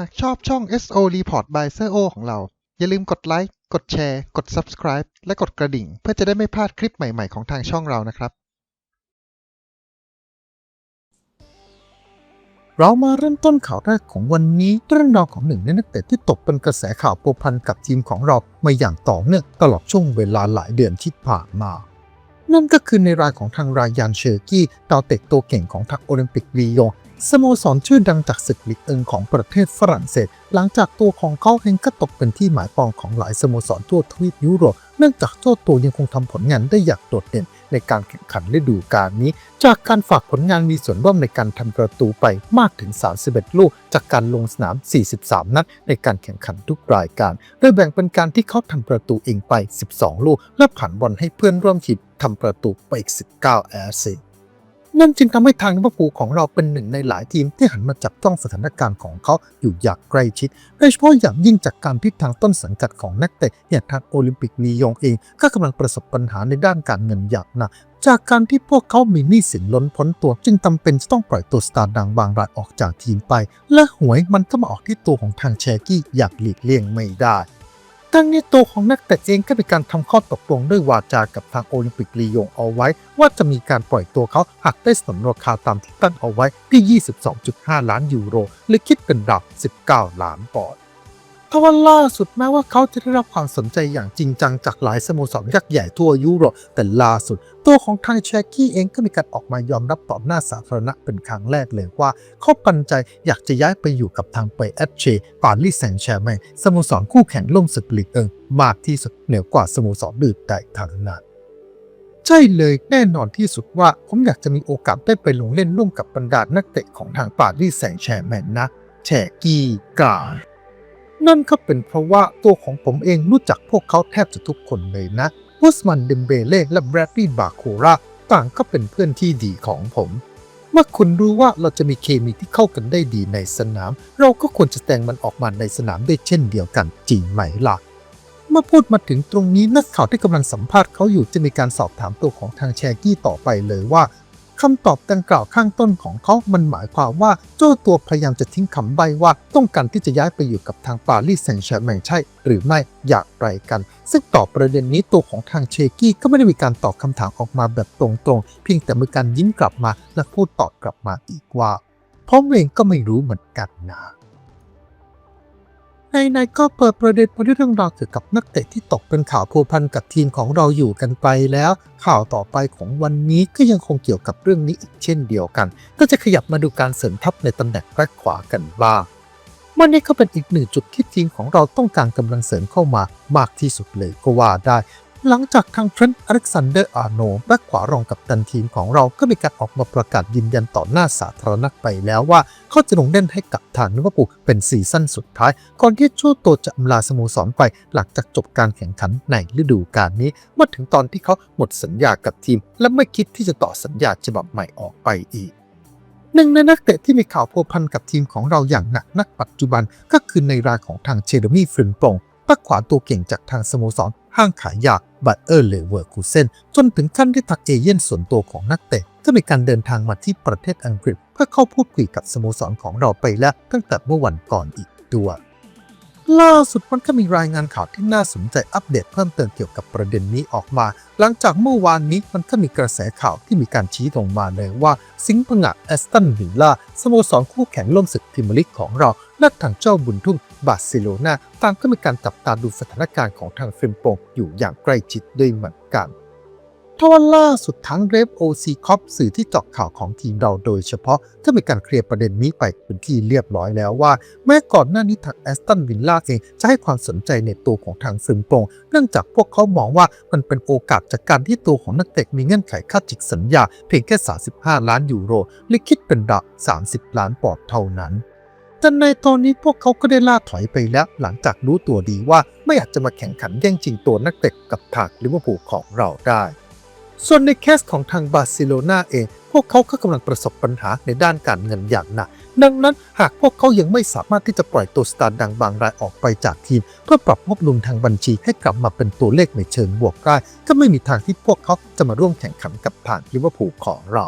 หากชอบช่อง SO Report by s โ o ของเรา อย่าลืมกดไลค์ กดแชร์ กด Subscribe และกดกระดิ่ง เพื่อจะได้ไม่พลาดคลิปใหม่ ๆ ของทางช่องเรานะครับ เรามาเริ่มต้นข่าวแรกของวันนี้เรื่องราวของหนึ่งในนักเตะที่ตกเป็นกระแสข่าวโปรพันกับทีมของเรามาอย่างต่อเนื่องตลอดช่วงเวลาหลายเดือนที่ผ่านมานั่นก็คือในรายของทางรายยานเชอร์กี้ดาวเตะตัวเก่งของทักโอลิมปิกลียง สโมสรชื่อดังจากศึกลีกเอิงของประเทศฝรั่งเศส หลังจากตัวของเขาเองก็ตกเป็นที่หมายปองของหลายสโมสรทั่วทวีปยุโรป เนื่องจากเจ้าตัวยังคงทำผลงานได้อย่างโดดเด่นในการแข่งขันฤดูกาลนี้ จากการฝากผลงานมีส่วนร่วมในการทำประตูไปมากถึง 31 ลูก จากการลงสนาม 43 นัดในการแข่งขันทุกรายการ โดยแบ่งเป็นการที่เขาทำประตูเองไป 12 ลูก และผ่านบอลให้เพื่อนร่วมทีมทำประตูไปอีก19แอสซิส นั่นจึงทำให้ทางลิเวอร์พูลของเราเป็นหนึ่งในหลายทีมที่หันมาจับต้องสถานการณ์ของเขาอยู่อย่างใกล้ชิด โดยเฉพาะอย่างยิ่งจากการที่ทางต้นสังกัดของนักเตะอย่างทางโอลิมปิกลียงเอง ก็กำลังประสบปัญหาในด้านการเงินอย่างหนักจากการที่พวกเขามีหนี้สินล้นพ้นตัว จึงจำเป็นจะต้องปล่อยตัวสตาร์ดังบางรายออกจากทีมไป และหวยมันก็มาออกที่ตัวของทางแชกี้อย่างหลีกเลี่ยงไม่ได้ ทั้งนี้ตัวของนักเตะเองก็มีการทำข้อตกลงด้วยวาจากับทางโอลิมปิกลียงเอาไว้ ว่าจะมีการปล่อยตัวเขาหากได้สนนราคาตามที่ตั้งเอาไว้ที่ 22.5 ล้านยูโร หรือคิดเป็นดับ 19 ล้านปอนด์ ทว่าล่าสุดแม้ว่าเขาจะได้รับความสนใจอย่างจริงจังจากหลายสโมสรยักษ์ใหญ่ทั่วยุโรปแต่ล่าสุด ตัวของทางแชกี้เองก็มีการออกมายอมรับต่อหน้าสาธารณะเป็นครั้งแรกเลยว่า เขาปันใจอยากจะย้ายไปอยู่กับทางไปแอดเชปารีสแซงต์แชร์แมงสโมสรคู่แข่งล่มศึกลีกเอิงมากที่สุดเหนือกว่าสโมสรอื่นใดทางนั้นใช่เลยแน่นอนที่สุดว่าผมอยากจะมีโอกาสได้ไปลงเล่นร่วมกับบรรดานักเตะของทางปารีสแซงต์แชร์แมงนะแชกี้กล่าว นั่นก็เป็นเพราะว่าตัวของผมเองรู้จักพวกเขาแทบจะทุกคนเลยนะอุสมันเดมเบเล่และแบรดลีย์บาโคราต่างก็เป็นเพื่อนที่ดีของผม เมื่อคุณรู้ว่าเราจะมีเคมีที่เข้ากันได้ดีในสนาม เราก็ควรจะแสดงมันออกมาในสนามได้เช่นเดียวกันจริงไหมล่ะ เมื่อพูดมาถึงตรงนี้นักข่าวที่กำลังสัมภาษณ์เขาอยู่จะมีการสอบถามตัวของทางแชกี้ต่อไปเลยว่า คำตอบดังกล่าวข้างต้นของเขา มันหมายความว่าเจ้าตัวพยายามจะทิ้งคำใบ้ว่า ต้องการที่จะย้ายไปอยู่กับทางปารีสแซงต์แชร์แมงใช่ หรือไม่อย่างไรกัน ซึ่งตอบประเด็นนี้ตัวของทางเชกี้ก็ไม่ได้มีการตอบคำถามออกมาแบบตรงๆ เพียงแต่มีการยิ้มกลับมาและพูดตอบกลับมาอีกว่าผมเองก็ไม่รู้เหมือนกันนะ ในๆก็เปิดประเด็นมาด้วยเรื่องราวเกี่ยวกับนักเตะที่ตกเป็นข่าวพัวพันกับทีมของเราอยู่กันไปแล้ว ข่าวต่อไปของวันนี้ก็ยังคงเกี่ยวกับเรื่องนี้อีกเช่นเดียวกัน ก็จะขยับมาดูการเสริมทัพในตำแหน่งแบ็คขวากันบ้างวันนี้ก็เป็นอีกหนึ่งจุดที่ทีมของเราต้องการกำลังเสริมเข้ามามากที่สุดเลยก็ว่าได้ หลังจากทางเทรนต์อเล็กซานเดอร์อาร์โนแบ็คขวารองกับตันทีมของเราก็มีการออกมาประกาศยืนยันต่อหน้าสาธารณะไปแล้วว่า เขาจะลงเล่นให้กับทางลิเวอร์พูลเป็นซีซั่นสุดท้าย ก่อนที่ชั่วโตจะอำลาสโมสรไปหลังจากจบการแข่งขันในฤดูกาลนี้เมื่อถึงตอนที่เขาหมดสัญญากับทีม และไม่คิดที่จะต่อสัญญาฉบับใหม่ออกไปอีกหนึ่งในนักเตะที่มีข่าวพัวพันกับทีมของเราอย่างหนักนักปัจจุบันก็คือในรายของทางเชเดมี่ฟรินปง ปักขวาตัวเก่งจากทางสโมสรห้างขายยาบัตเออร์เลเวอร์คูเซนจนถึงขั้นที่ทักเอเย่นส่วนตัวของนักเตะก็มีการเดินทางมาที่ประเทศอังกฤษ เพื่อเข้าพูดคุยกับสโมสรของเราไปแล้วตั้งแต่เมื่อวันก่อนอีกด้วยล่าสุดมันก็มีรายงานข่าวที่น่าสนใจอัปเดตเพิ่มเติมเกี่ยวกับประเด็นนี้ออกมา หลังจากเมื่อวานนี้มันก็มีกระแสข่าวที่มีการชี้ตรงมาเลยว่า สิงห์ผงะแอสตันวิลล่าสโมสรคู่แข่งล่มศึกพรีเมียร์ลีกของเรา และทางเจ้าบุญทุ่มบาร์เซโลนาต่างก็มีการจับตาดูสถานการณ์ของทางเฟรมโปงอยู่อย่างใกล้ชิดด้วยเหมือนกันทว่าล่าสุดทั้งเรฟโอซีคอปสื่อที่เจาะข่าวของทีมเราโดยเฉพาะก็มีการเคลียร์ประเด็นนี้ไปเป็นที่เรียบร้อยแล้วว่า แม้ก่อนหน้านี้ทางแอสตันวิลล่าเองจะให้ความสนใจในตัวของทางซึมโปงเนื่องจากพวกเขามองว่ามันเป็นโอกาสจากการที่ตัวของนักเตะมีเงื่อนไขค่าจิกสัญญาเพียงแค่ 35 ล้านยูโรหรือคิดเป็นดาว30 ล้านปอนด์เท่านั้น แต่ในตอนนี้พวกเขาก็ได้ล่าถอยไปแล้ว หลังจากรู้ตัวดีว่าไม่อาจจะมาแข่งขันแย่งชิงตัวนักเตะกับทางลิเวอร์พูลของเราได้ ส่วนในเคสของทางบาร์เซโลนาเอง พวกเขาก็กำลังประสบปัญหาในด้านการเงินอย่างหนักดังนั้นหากพวกเขายังไม่สามารถที่จะปล่อยตัวสตาร์ดังบางรายออกไปจากทีม เพื่อปรับงบดุลทางบัญชีให้กลับมาเป็นตัวเลขในเชิงบวกได้ก็ไม่มีทางที่พวกเขาจะมาร่วมแข่งขันกับทางลิเวอร์พูลของเรา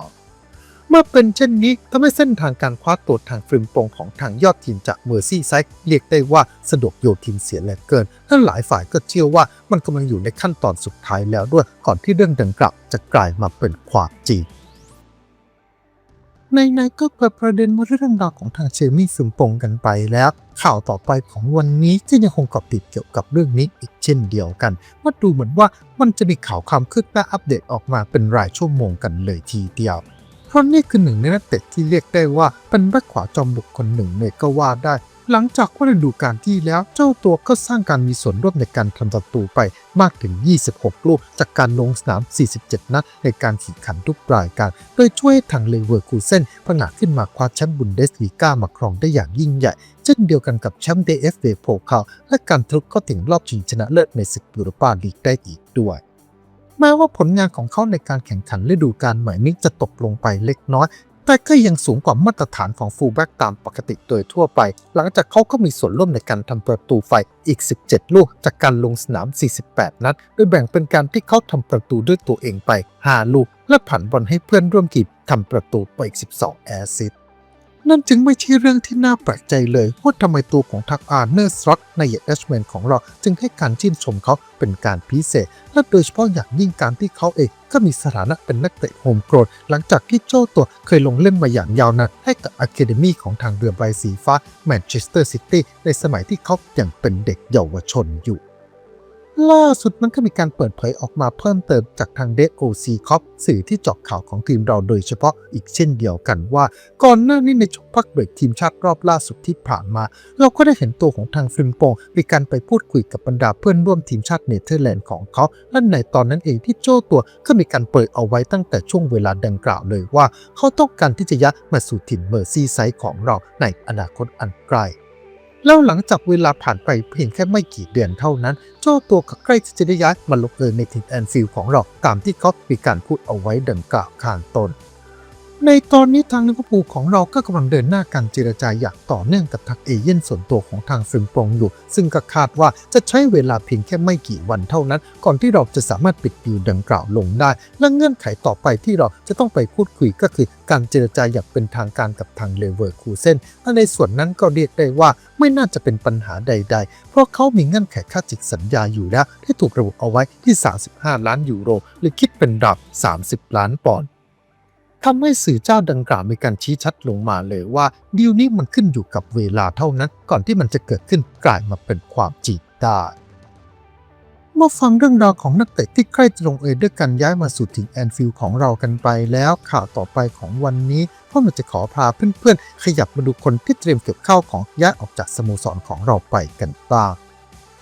เมื่อเป็นเช่นนี้ทำให้เส้นทางการคว้าตัวทางฟริมปงของทางยอดทีมจากเมอร์ซี่ไซด์เรียกได้ว่าสะดวกโยทินเสียเหลือเกินและหลายฝ่ายก็เชื่อว่ามันกำลังอยู่ในขั้นตอนสุดท้ายแล้วด้วยก่อนที่เรื่องดังกล่าวจะกลายมาเป็นความจริงในในก็เปิดประเด็นเรื่องราวของทางเชมี่ซึมปงกันไปแล้ว ข่าวต่อไปของวันนี้ก็ยังคงเกาะติดเกี่ยวกับเรื่องนี้อีกเช่นเดียวกันว่าดูเหมือนว่ามันจะมีข่าวความคืบหน้าอัปเดตออกมาเป็นรายชั่วโมงกันเลยทีเดียว เพราะนี่คือหนึ่งในนักเตะที่เรียกได้ว่าเป็นแบ็คขวาจอมบุกคนหนึ่งเลยก็ว่าได้ หลังจากว่าฤดูกาลที่แล้วเจ้าตัวก็สร้างการมีส่วนร่วมในการทำประตูไปมากถึง 26 ลูก จากการลงสนาม 47 นัดในการแข่งขันทุกรายการ โดยช่วยทางเลเวอร์คูเซนผงาขึ้นมาคว้าแชมป์บุนเดสลีกามาครองได้อย่างยิ่งใหญ่ เช่นเดียวกันกับแชมป์ DFB โพคาและการทะลุเข้าถึงรอบชิงชนะเลิศในศึกยูโรปาลีกได้อีกด้วย แม้ว่าผลงานของเขาในการแข่งขันฤดูกาลใหม่นี้จะตกลงไปเล็กน้อย แต่ก็ยังสูงกว่ามาตรฐานของฟูลแบ็กตามปกติโดยทั่วไป หลังจากเขาก็มีส่วนร่วมในการทำประตูไฟอีก 17 ลูกจากการลงสนาม 48 นัด โดยแบ่งเป็นการที่เขาทำประตูด้วยตัวเองไป 5 ลูก และผันบอลให้เพื่อนร่วมทีมทำประตูไปอีก 12 แอสซิสต์ นั่นจึงไม่ใช่เรื่องที่น่าแปลกใจเลยว่าทำไมตัวของทักอาร์เนอร์สล็อตในเยเอชแมนของเราจึงให้การชื่นชมเขาเป็นการพิเศษ และโดยเฉพาะอย่างยิ่งการที่เขาเองก็มีสถานะเป็นนักเตะโฮมโกรนหลังจากที่เจ้าตัวเคยลงเล่นมาอย่างยาวนานให้กับอะคาเดมีของทางเรือใบสีฟ้าแมนเชสเตอร์ซิตี้ในสมัยที่เขายังเป็นเด็กเยาวชนอยู่ ล่าสุดมันก็มีการเปิดเผยออกมาเพิ่มเติมจากทางเด o ซีคอปสื่อที่เจาะข่าวของทีมเราโดยเฉพาะอีกเช่นเดียวกันว่า ก่อนหน้านี้ในช่วงพักเบรกทีมชาติรอบล่าสุดที่ผ่านมา เราก็ได้เห็นตัวของทางฟิมโปงมีการไปพูดคุยกับบรรดาเพื่อนร่วมทีมชาติเนเธอร์แลนด์ของเขาและในตอนนั้นเองที่โจ้ตัวก็มีการเปิดเอาไว้ตั้งแต่ช่วงเวลาดังกล่าวเลยว่า เขาต้องการที่จะย้ายมาสู่ถิ่นเมอร์ซีไซด์ของเราในอนาคตอันไกล้ แล้วหลังจากเวลาผ่านไปเพียงแค่ไม่กี่เดือนเท่านั้น เจ้าตัวก็ใกล้จะได้ย้ายมาลงเอยในถิ่นแอนฟิลด์ของเราตามที่เขามีการพูดเอาไว้ดังกล่าวข้างต้น ในตอนนี้ทางลิเวอร์พูลของเราก็กำลังเดินหน้าการเจรจาอย่างต่อเนื่องกับทางเอเย่นส่วนตัวของทางฟิมปงอยู่ ซึ่งก็คาดว่าจะใช้เวลาเพียงแค่ไม่กี่วันเท่านั้น ก่อนที่เราจะสามารถปิดดีลดังกล่าวลงได้ และเงื่อนไขต่อไปที่เราจะต้องไปพูดคุยก็คือการเจรจาอย่างเป็นทางการกับทางเลเวอร์คูเซนและในส่วนนั้นก็เรียกได้ว่าไม่น่าจะเป็นปัญหาใด ๆ เพราะเขามีเงื่อนไขค่าจิกสัญญาอยู่แล้วที่ถูกระบุเอาไว้ที่ 35 ล้านยูโร หรือคิดเป็นดาว30 ล้านปอนด์ ทำให้สื่อเจ้าดังกล่าวมีการชี้ชัดลงมาเลยว่าดีลนี้มันขึ้นอยู่กับเวลาเท่านั้น ก่อนที่มันจะเกิดขึ้นกลายมาเป็นความจริงได้เมื่อฟังเรื่องราวของนักเตะที่ใกล้จะลงเอยด้วยกันย้ายมาสู่ถิ่นแอนฟิลด์ของเรากันไปแล้วข่าวต่อไปของวันนี้พ่อมันจะขอพาเพื่อนๆ ขยับมาดูคนที่เตรียมเก็บข้าวของย้ายออกจากสโมสรของเราไปกันบ้าง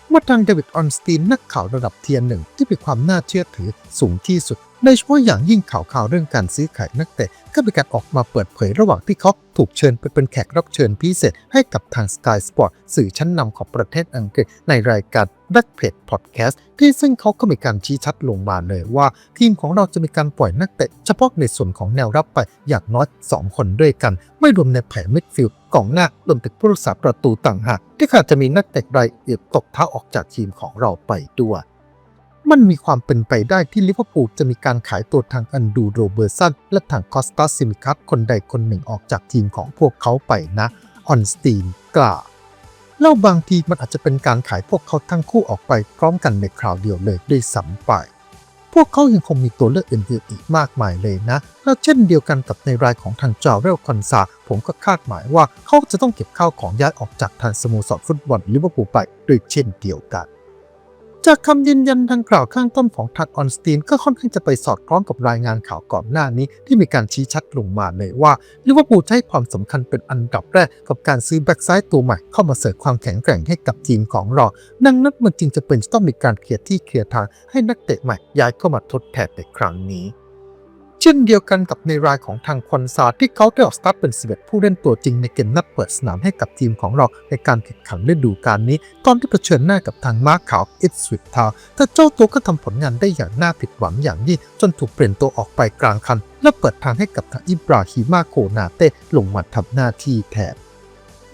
เมื่อทางเดวิดออนสตีนนักข่าวระดับเทียนหนึ่งที่มีความน่าเชื่อถือสูงที่สุด โดยเฉพาะอย่างยิ่งข่าวข่าวเรื่องการซื้อขายนักเตะก็มีการออกมาเปิดเผยระหว่างที่เขาถูกเชิญไปเป็นแขกรับเชิญพิเศษ ให้กับทาง Sky Sport สื่อชั้นนำของประเทศอังกฤษในรายการ Back p a g e Podcast ที่ซึ่งเขาก็มีการชี้ชัดลงมาเลยว่า ทีมของเราจะมีการปล่อยนักเตะ เฉพาะในส่วนของแนวรับไปอย่างน้อย 2 คนด้วยกัน ไม่รวมในแผงมิดฟิลด์กองหน้ารวมถึงผู้รักษาประตูต่างหากที่อาจจะมีนักเตะรายอียดตกเท้าออกจากทีมของเราไปด้วย มันมีความเป็นไปได้ที่ลิเวอร์พูลจะมีการขายตัวทางอันดูโรเบอร์สันและทางคอสตาซิมิคัสคนใดคนหนึ่งออกจากทีมของพวกเขาไปนะออนสตีนกล่าวแล้วบางทีมันอาจจะเป็นการขายพวกเขาทั้งคู่ออกไปพร้อมกันในคราวเดียวเลยด้วยซ้ำไป พวกเขายังคงมีตัวเลือกอื่นๆอีกมากมายเลยนะ แล้วเช่นเดียวกันกับในรายของทางจาเรลคอนซา ผมก็คาดหมายว่าเขาจะต้องเก็บข้าวของย้ายออกจากทางสโมสรฟุตบอลลิเวอร์พูลไปด้วยเช่นเดียวกัน จากคำยืนยันดังกล่าวข้างต้นของทักออนสตีนก็ค่อนข้างจะไปสอดคล้องกับรายงานข่าวก่อนหน้านี้ที่มีการชี้ชัดลงมาเลยว่าลิเวอร์พูลให้ความสำคัญเป็นอันดับแรกกับการซื้อแบ็กซ้ายตัวใหม่เข้ามาเสริมความแข็งแกร่งให้กับทีมของเรา ดังนั้นมันจึงจะเป็นต้องมีการเคลียร์ที่เคลียร์ทางให้นักเตะใหม่ย้ายเข้ามาทดแทนในครั้งนี้ ช่นเดียวกันกับในรายของทางคอนซาที่เขาได้ออกสตาร์ทเป็น11ผู้เล่นตัวจริงในเกมนัดเปิดสนามให้กับทีมของเราในการแข่งขันฤดูกาลนี้ ตอนที่เผชิญหน้ากับทางมาร์คขาวอิตสวิตทาวแต่เจ้าตัวก็ทำผลงานได้อย่างน่าผิดหวังอย่างยิ่งจนถูกเปลี่ยนตัวออกไปกลางคัน และเปิดทางให้กับทางอิบราฮิมาโกนาเต้ลงมาทำหน้าที่แทน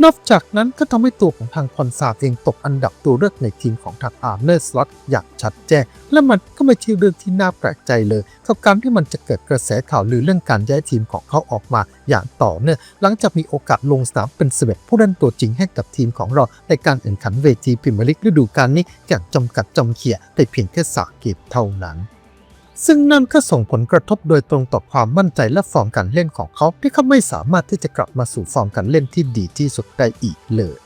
นอกจากนั้นก็ทำให้ตัวของทางคอนซาเองตกอันดับตัวเลือกในทีมของทางอาร์เนอร์สล็อตอย่างชัดแจ้ง และมันก็ไม่ใช่เรื่องที่น่าแปลกใจเลยกับการที่มันจะเกิดกระแสข่าวลือเรื่องการย้ายทีมของเขาออกมาอย่างต่อเนื่องหลังจากมีโอกาสลงสนามเป็นสเบ็ผู้เล่นตัวจริงให้กับทีมของเราในการแข่งขันเวทีพรีเมียร์ลีกฤดูกาลนี้อย่างจำกัดจำเขี่ยแต่เพียงแค่สามเกมเท่านั้น ซึ่งนั่นก็ส่งผลกระทบโดยตรงต่อความมั่นใจและฟอร์มการเล่นของเขา ที่เขาไม่สามารถที่จะกลับมาสู่ฟอร์มการเล่นที่ดีที่สุดได้อีกเลย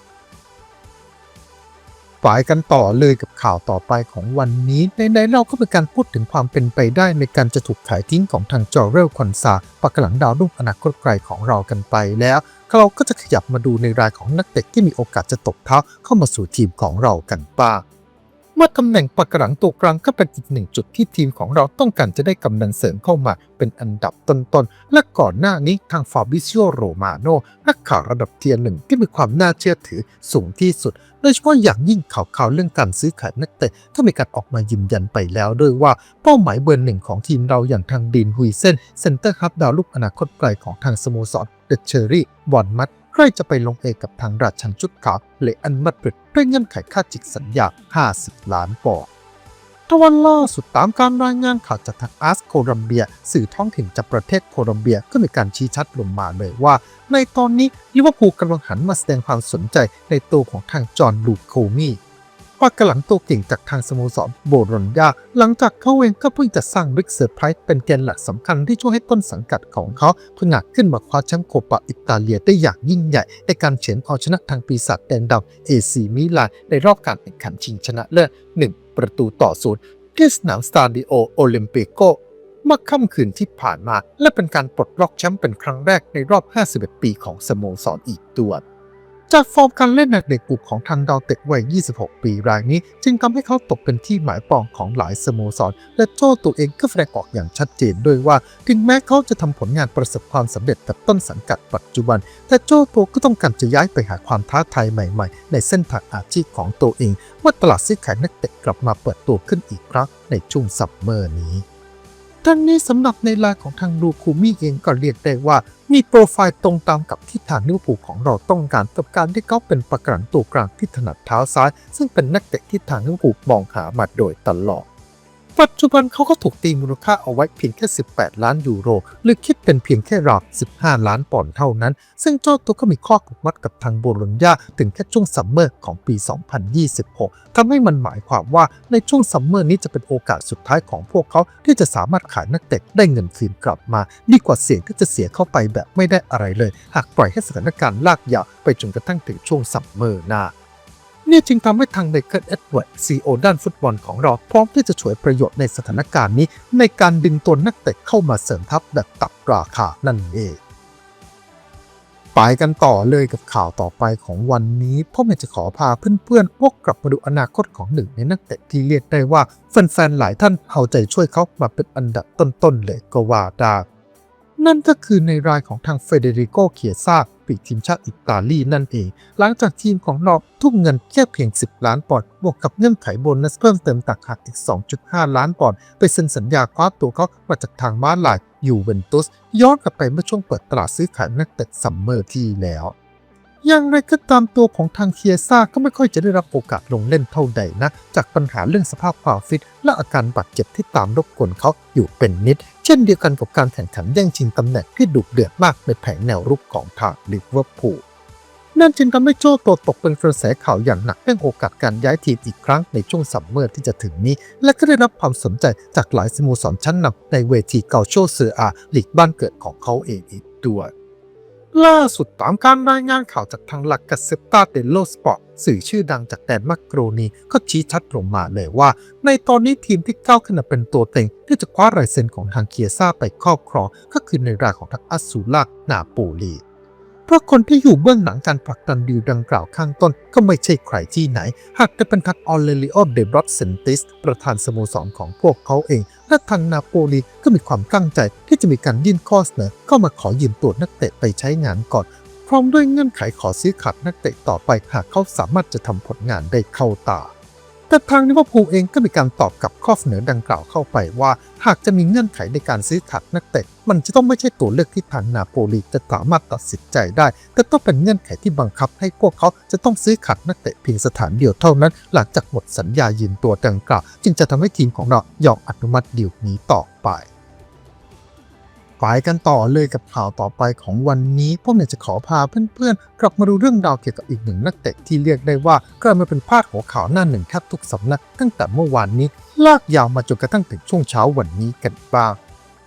ฝ่ายกันต่อเลยกับข่าวต่อไปของวันนี้ ในๆเราก็เป็นการพูดถึงความเป็นไปได้ในการจะถูกขายทิ้งของทางจอร์เรลคอนซาปักหลังดาวรุ่งอนาคตไกลของเรากันไปแล้ว เราก็จะขยับมาดูในรายของนักเตะที่มีโอกาสจะตกเท้าเข้ามาสู่ทีมของเรากันบ้าง เมื่อตำแหน่งปักหลังตัวกลางก็เป็นอีกหนึ่งจุดที่ทีมของเราต้องการจะได้กำลังเสริมเข้ามาเป็นอันดับต้นๆ และก่อนหน้านี้ทางฟาบิซิโอโรมาโนนักข่าวระดับเทียร์หนึ่งที่มีความน่าเชื่อถือสูงที่สุด โดยเฉพาะอย่างยิ่งข่าวข่าวเรื่องการซื้อขายนักเตะก็มีการออกมายืนยันไปแล้วด้วยว่าเป้าหมายเบอร์หนึ่งของทีมเราอย่างทางดีนฮุยเซนเซนเตอร์ครับดาวลูกอนาคตไกลของทางสโมสรเดอะเชอรี่บอนมัด ใกล้จะไปลงเอยกับทางราชันชุดขาวเลอันมัดริดด้วยเงื่อนไขค่าจิกสัญญา 50 ล้านปอนด์ทวันล่าสุดตามการรายงานข่าวจากทางอาร์สโคลัมเบีย สื่อท้องถิ่นจากประเทศโคลัมเบียก็มีการชี้ชัดลงมาเลยว่า ในตอนนี้ลิเวอร์พูลกำลังหันมาแสดงความสนใจในตัวของทางจอห์นลูโคมี่ ปากกหลังตัวเก่งจากทางสโมสรโบรอนยาหลังจากเขาเองก็เพิ่งจะสร้างริกเซอร์ไพรส์เป็นแกนหลักสำคัญที่ช่วยให้ต้นสังกัดของเขาผงาดขึ้นมาคว้าแชมป์โคปาอิตาเลียได้อย่างยิ่งใหญ่ ในการเฉือนเอาชนะทางปีศาจแดนดำเอซีมิลานในรอบการแข่งขันชิงชนะเลิศ1ประตูต่อศูนย์ที่สนามสตาดิโอโอลิมปิโกเมื่อค่ำคืนที่ผ่านมา และเป็นการปลดล็อกแชมป์เป็นครั้งแรกในรอบ 51 ปีของสโมสรอีกตัว จากฟอร์มการเล่นในเด็กกลุ่มของทางดาวเตะวัย 26 ปีรายนี้ จึงทำให้เขาตกเป็นที่หมายปองของหลายสโมสร และโจ้ตัวเองก็แสดงออกอย่างชัดเจนด้วยว่า ถึงแม้เขาจะทำผลงานประสบความสำเร็จกับต้นสังกัดปัจจุบัน แต่โจ้ตัวก็ต้องการจะย้ายไปหาความท้าทายใหม่ๆ ในเส้นทางอาชีพของตัวเองเมื่อตลาดซื้อขายนักเตะกลับมาเปิดตัวขึ้นอีกครั้งในช่วงซัมเมอร์นี้ทั้งนี้สำหรับในลายของทางลูคูมี่เองก็เรียกได้ว่า มีโปรไฟล์ตรงตามกับที่ทางลิเวอร์พูลของเราต้องการกับการที่เขาเป็นประกันตัวกลางที่ถนัดเท้าซ้าย ซึ่งเป็นนักเตะที่ทางลิเวอร์พูลมองหามาโดยตลอด ปัจจุบันเขาก็ถูกตีมูลค่าเอาไว้เพียงแค่ 18 ล้านยูโร หรือคิดเป็นเพียงแค่ราว15 ล้านปอนด์เท่านั้น ซึ่งเจ้าตัวก็มีข้อผูกมัดกับทางโบโลญญาถึงแค่ช่วงซัมเมอร์ของปี 2026ทำให้มันหมายความว่าในช่วงซัมเมอร์นี้จะเป็นโอกาสสุดท้ายของพวกเขาที่จะสามารถขายนักเตะได้เงินคืนกลับมา ดีกว่าเสี่ยงที่จะเสียเข้าไปแบบไม่ได้อะไรเลย หากปล่อยให้สถานการณ์ลากยาวไปจนกระทั่งถึงช่วงซัมเมอร์หน้า นี่จึงทำให้ทางไดเคิลเอ็ดเวิร์ดซีโอด้านฟุตบอลของเรา พร้อมที่จะช่วยประโยชน์ในสถานการณ์นี้ ในการดึงตัวนักเตะเข้ามาเสริมทัพแบบตับราคานั่นเองไปกันต่อเลยกับข่าวต่อไปของวันนี้พ่อแม่จะขอพาเพื่อนๆวกกลับมาดูอนาคตของหนึ่งในนักเตะที่เรียกได้ว่าแฟนๆหลายท่านเอาใจช่วยเขามาเป็นอันดับต้นๆเลยก็ว่าได้ นั่นก็คือในรายของทางเฟเดริโกเคียซากปีกทีมชาติอิตาลีนั่นเอง หลังจากทีมของเราทุ่มเงินแค่เพียง 10 ล้านปอนด์บวกกับเงื่อนไขโบนัสเพิ่มเติมต่างหากอีก 2.5 ล้านปอนด์ไปเซ็นสัญญาคว้าตัวเขามาจากทางม้าลายยูเวนตุส ย้อนกลับไปเมื่อช่วงเปิดตลาดซื้อขายนักเตะซัมเมอร์ที่แล้ว อย่างไรก็ตามตัวของทางเคียซ่าก็ไม่ค่อยจะได้รับโอกาสลงเล่นเท่าใดนะ จากปัญหาเรื่องสภาพความฟิต และอาการบาดเจ็บที่ตามรบกวนเขาอยู่เป็นนิด เช่นเดียวกันกับการแข่งขันแย่งชิงตำแหน่งที่ดุเดือดมากในแผงแนวรุกของทางลิเวอร์พูลนั่นจึงทำให้โจ้โตตกเป็นกระแสข่าวอย่างหนักเรื่องโอกาสการย้ายทีมอีกครั้งในช่วงซัมเมอร์ที่จะถึงนี้ และก็ได้รับความสนใจจากหลายสโมสรชั้นนำในเวทีเกาโชเซออาลีกบ้านเกิดของเขาเองอีกด้วย ล่าสุดตามการรายงานข่าวจากทางหลักกัสเซตาเดโลสปอร์ตสื่อชื่อดังจากแดนมักโกรนีก็ชี้ชัดลงมาเลยว่า ในตอนนี้ทีมที่ก้าวขึ้นมาเป็นตัวเต็ง ที่จะคว้ารายเซ็นของทางเคียซ่าไปครอบครอง ก็คือในรายของทางอัสซูลานาโปลี เพราะคนที่อยู่เบื้องหลังการผลักดันดีลดังกล่าวข้างต้นก็ไม่ใช่ใครที่ไหน หากจะเป็นทางออเลริโอเดบรอสเซนติส ประธานสโมสรของพวกเขาเอง และทางนาโปลีก็มีความตั้งใจที่จะมีการยื่นข้อเสนอเข้ามาขอยืมตัวนักเตะไปใช้งานก่อนพร้อมด้วยเงื่อนไขขอซื้อขาดนักเตะต่อไปหากเขาสามารถจะทำผลงานได้เข้าตา แต่ทางลิเวอพูเองก็มีการตอบกับข้อเสนอดังกล่าวเข้าไปว่า หากจะมีเงื่อนไขในการซื้อขาดนักเตะมันจะต้องไม่ใช่ตัวเลือกที่ทางนาโปลีจะสามารถตัดสินใจได้ แต่ต้องเป็นเงื่อนไขที่บังคับให้พวกเขาจะต้องซื้อขาดนักเตะเพียงสถานเดียวเท่านั้น หลังจากหมดสัญญายืนตัวดังกล่าว จึงจะทำให้ทีมของเรายอมอนุมัติดีลนี้ต่อไป ไปกันต่อเลยกับข่าวต่อไปของวันนี้พวกเนี่ยจะขอพาเพื่อนๆ กลับมาดูเรื่องราวเกี่ยวกับอีกหนึ่งนักเตะที่เรียกได้ว่ากลายมาเป็นพาดหัวข่าวหน้าหนึ่งแทบทุกสำนักตั้งแต่เมื่อวานนี้ ลากยาวมาจนกระทั่งถึงช่วงเช้าวันนี้กันบ้าง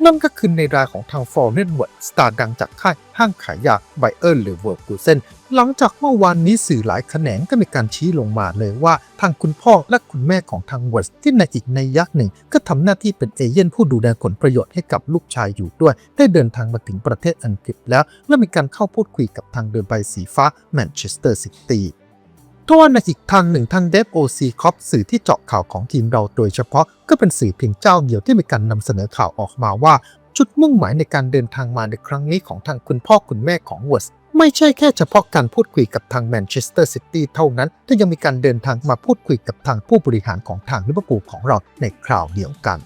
นั่นก็คือในรายของทางฟอร์เรนเวิร์ดสตาร์ดังจากค่ายห้างขายยาไบเออร์หรือเวิร์กูเซนหลังจากเมื่อวานนี้สื่อหลายแขนงก็มีการชี้ลงมาเลยว่า ทางคุณพ่อและคุณแม่ของทางเวิร์ดที่ในอีกในยักษ์หนึ่ง ก็ทำหน้าที่เป็นเอเย่นผู้ดูแลผลประโยชน์ให้กับลูกชายอยู่ด้วย ได้เดินทางมาถึงประเทศอังกฤษแล้ว และมีการเข้าพูดคุยกับทางเดินใบสีฟ้าแมนเชสเตอร์ซิตี้ ทว่าในอีกทางหนึ่งทางเดฟโอซีคอปสื่อที่เจาะข่าวของทีมเราโดยเฉพาะก็เป็นสื่อเพียงเจ้าเดียวที่มีการนำเสนอข่าวออกมาว่า จุดมุ่งหมายในการเดินทางมาในครั้งนี้ของทางคุณพ่อคุณแม่ของเวิร์สไม่ใช่แค่เฉพาะการพูดคุยกับทางแมนเชสเตอร์ซิตี้เท่านั้น แต่ยังมีการเดินทางมาพูดคุยกับทางผู้บริหารของทางลิเวอร์พูลของเราในคราวเดียวกัน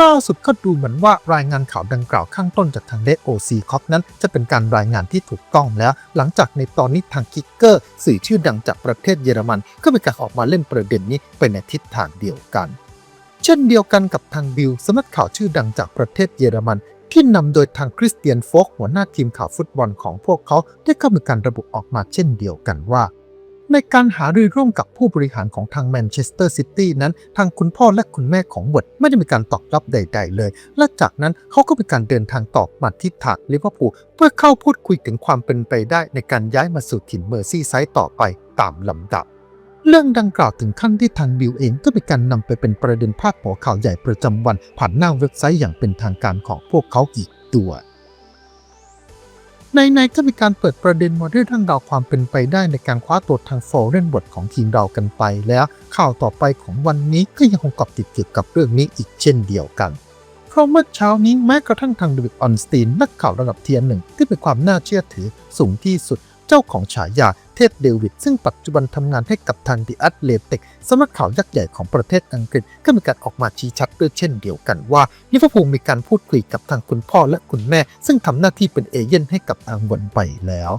ล่าสุดก็ดูเหมือนว่ารายงานข่าวดังกล่าวข้างต้นจากทางเด o ซีคอปนั้น จะเป็นการรายงานที่ถูกต้องแล้ว หลังจากในตอนนี้ทางคิกเกอร์สื่อชื่อดังจากประเทศเยอรมันก็มีการออกมาเล่นประเด็นนี้ไปในทิศทางเดียวกัน เช่นเดียวกันกับทางบิลสำนักข่าวชื่อดังจากประเทศเยอรมันที่นำโดยทางคริสเตียนโฟกหัวหน้าทีมข่าวฟุตบอลของพวกเขา ได้เข้ามีการระบุออกมาเช่นเดียวกันว่า ในการหารือร่วมกับผู้บริหารของทางแมนเชสเตอร์ซิตี้นั้น ทางคุณพ่อและคุณแม่ของเวิร์ดไม่ได้มีการตอบรับใด ๆ เลย และจากนั้นเขาก็มีการเดินทางตอบมาที่ทางลิเวอร์พูลเพื่อเข้าพูดคุยถึงความเป็นไปได้ในการย้ายมาสู่ถิ่นเมอร์ซี่ไซด์ต่อไปตามลำดับเรื่องดังกล่าวถึงขั้นที่ทางบิลเองก็มีการนำไปเป็นประเด็นพาดหัวข่าวใหญ่ประจำวัน ผ่านหน้าเว็บไซต์อย่างเป็นทางการของพวกเขาอีกตัว ในในก็มีการเปิดประเด็นมาเรื่องราวความเป็นไปได้ในการคว้าตัวทางฟอร์เรนบทของทีมเรากันไปแล้วข่าวต่อไปของวันนี้ก็ยังคงกับติดเกี่ยวกับเรื่องนี้อีกเช่นเดียวกัน เพราะเมื่อเช้านี้แม้กระทั่งทางเดวิดออนสตีนนักข่าวระดับเทียนหนึ่งที่เป็นความน่าเชื่อถือสูงที่สุด เจ้าของฉายาเทพเดวิด ซึ่งปัจจุบันทำงานให้กับทางดิอัตเลติกสำนักข่าวยักษ์ใหญ่ของประเทศอังกฤษ ก็มีการออกมาชี้ชัดด้วยเช่นเดียวกันว่าลิเวอร์พูลมีการพูดคุยกับทางคุณพ่อและคุณแม่ ซึ่งทำหน้าที่เป็นเอเย่นให้กับทางวนไปแล้ว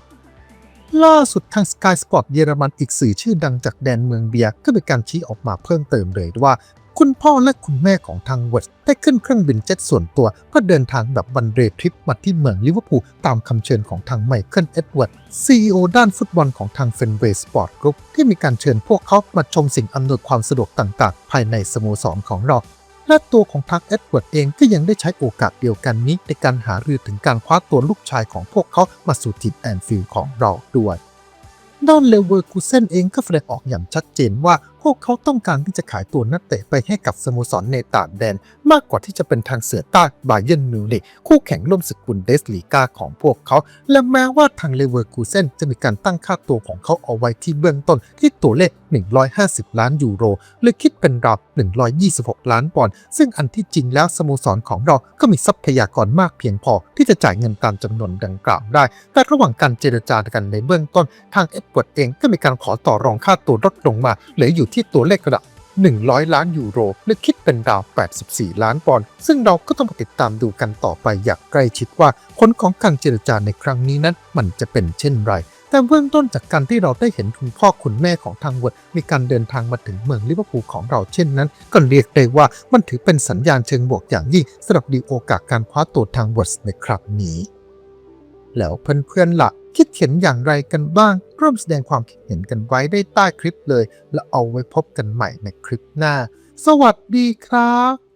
ล่าสุดทาง Sky Sport เยอรมันอีกสื่อชื่อดังจากแดนเมืองเบียร์ก็มีการชี้ออกมาเพิ่มเติมเลยว่า คุณพ่อและคุณแม่ของทางเวสได้ขึ้นเครื่องบินเจ็ตส่วนตัว เพื่อเดินทางแบบวันเดย์ทริปมาที่เมืองลิเวอร์พูลตามคำเชิญของทางไมเคิลเอ็ดเวิร์ดซีอด้านฟุตบอลของทางเฟนเวย์สปอร์ตกรุ๊ปที่มีการเชิญพวกเขามาชมสิ่งอำนวยความสะดวกต่างๆ ภายในสโมสรของเราและตัวของทางเอ็ดเวิร์ดเองก็ยังได้ใช้โอกาสเดียวกันนี้ ในการหารือถึงการคว้าตัวลูกชายของพวกเขามาสู่ทีมแอนฟิลด์ของเราด้วยด้านเลเวอร์คูเซนเองก็แสดงออกอย่างชัดเจนว่า วกเขาต้องการที่จะขายตัวนักเตะไปให้กับสโมสรในต่างแดน มากกว่าที่จะเป็นทางเสือใต้บาเยร์นมิวนิกคู่แข่งร่วมศึกบุนเดสลีกาของพวกเขา และแม้ว่าทางเลเวอร์คูเซนจะมีการตั้งค่าตัวของเขาเอาไว้ที่เบื้องต้นที่ตัวเลข 150 ล้านยูโรหรือคิดเป็นราว126 ล้านปอนด์ซึ่งอันที่จริงแล้วสโมสรของเราก็มีทรัพยากรมากเพียงพอที่จะจ่ายเงินตามจำนวนดังกล่าวได้ แต่ระหว่างการเจรจากันในเบื้องต้น ทางเอ็ดเวิร์ดเองก็มีการขอต่อรองค่าตัวลดลงมาเหลืออยู่ที่ที่ตัวเลขระดับ 100 ล้านยูโรหรือคิดเป็นราว 84 ล้านปอนด์ซึ่งเราก็ต้องติดตามดูกันต่อไปอย่างใกล้ชิดว่าผลของการเจรจาในครั้งนี้นั้นมันจะเป็นเช่นไรแต่เบื้องต้นจากการที่เราได้เห็นคุณพ่อคุณแม่ของทางเวิร์ดมีการเดินทางมาถึงเมืองลิเวอร์พูลของเราเช่นนั้น ก็เรียกได้ว่ามันถือเป็นสัญญาณเชิงบวกอย่างยิ่งสำหรับดีโอกาสการคว้าตัวทางเวิร์ดในครั้งนี้ แล้วเพื่อนๆล่ะ คิดเห็นอย่างไรกันบ้าง ร่วมแสดงความคิดเห็นกันไว้ได้ใต้คลิปเลย แล้วเอาไว้พบกันใหม่ในคลิปหน้า สวัสดีครับ